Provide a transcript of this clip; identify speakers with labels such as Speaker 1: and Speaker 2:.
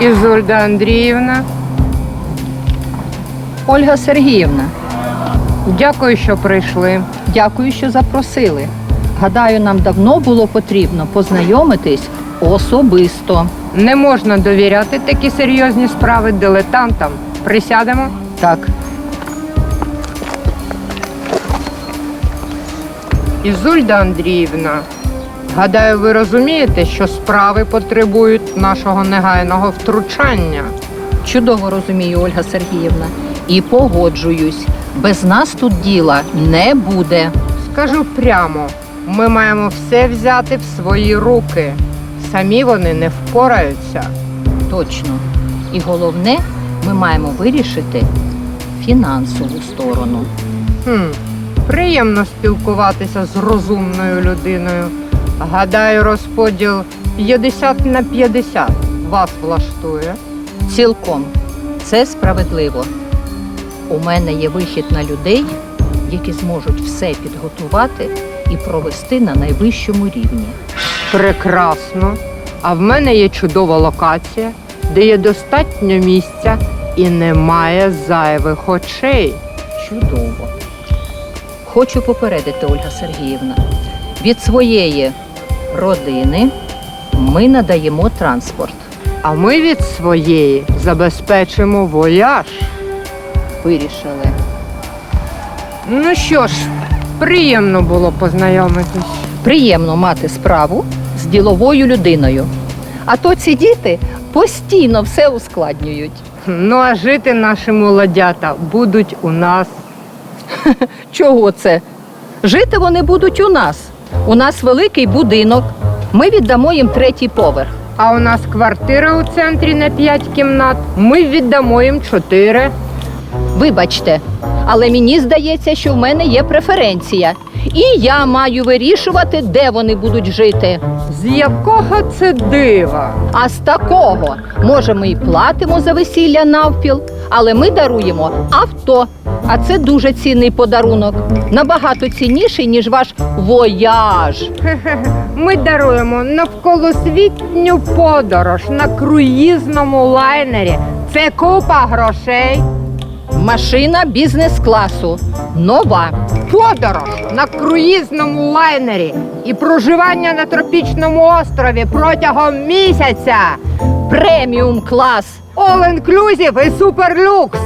Speaker 1: Ізольда Андріївна,
Speaker 2: Ольга Сергіївна,
Speaker 1: дякую, що прийшли.
Speaker 2: дякую, що запросили. Гадаю, нам давно було потрібно познайомитись особисто.
Speaker 1: Не можна довіряти такі серйозні справи дилетантам. Присядемо.
Speaker 2: Так,
Speaker 1: Ізольда Андріївна, гадаю, ви розумієте, що справи потребують нашого негайного втручання.
Speaker 2: чудово розумію, Ольга Сергіївна. І погоджуюсь, без нас тут діла не буде.
Speaker 1: Скажу прямо, ми маємо все взяти в свої руки. Самі вони не впораються.
Speaker 2: Точно. І головне, ми маємо вирішити фінансову сторону.
Speaker 1: Хм, приємно спілкуватися з розумною людиною. Гадаю, розподіл 50 на 50 вас влаштує.
Speaker 2: Цілком це справедливо. У мене є вихід на людей, які зможуть все підготувати і провести на найвищому рівні.
Speaker 1: Прекрасно. А в мене є чудова локація, де є достатньо місця і немає зайвих очей.
Speaker 2: Чудово. Хочу попередити, Ольга Сергіївна, від своєї родини ми надаємо транспорт.
Speaker 1: А ми від своєї забезпечимо вояж.
Speaker 2: Вирішили.
Speaker 1: Ну що ж, приємно було познайомитись.
Speaker 2: Приємно мати справу з діловою людиною. А то ці діти постійно все ускладнюють.
Speaker 1: Ну а жити наші молодята будуть у нас.
Speaker 2: Чого це? Жити вони будуть у нас. У нас великий будинок. Ми віддамо їм третій поверх.
Speaker 1: А у нас квартира у центрі на 5 кімнат. Ми віддамо їм 4.
Speaker 2: Вибачте, але мені здається, що в мене є преференція. І я маю вирішувати, де вони будуть жити.
Speaker 1: З якого це дива?
Speaker 2: А з такого, може, ми і платимо за весілля навпіл, але ми даруємо авто. А це дуже цінний подарунок. Набагато цінніший, ніж ваш вояж.
Speaker 1: Ми даруємо навколосвітню подорож на круїзному лайнері. Це купа грошей.
Speaker 2: Машина бізнес-класу. Нова.
Speaker 1: Подорож на круїзному лайнері і проживання на тропічному острові протягом місяця.
Speaker 2: Преміум клас.
Speaker 1: All inclusive і суперлюкс.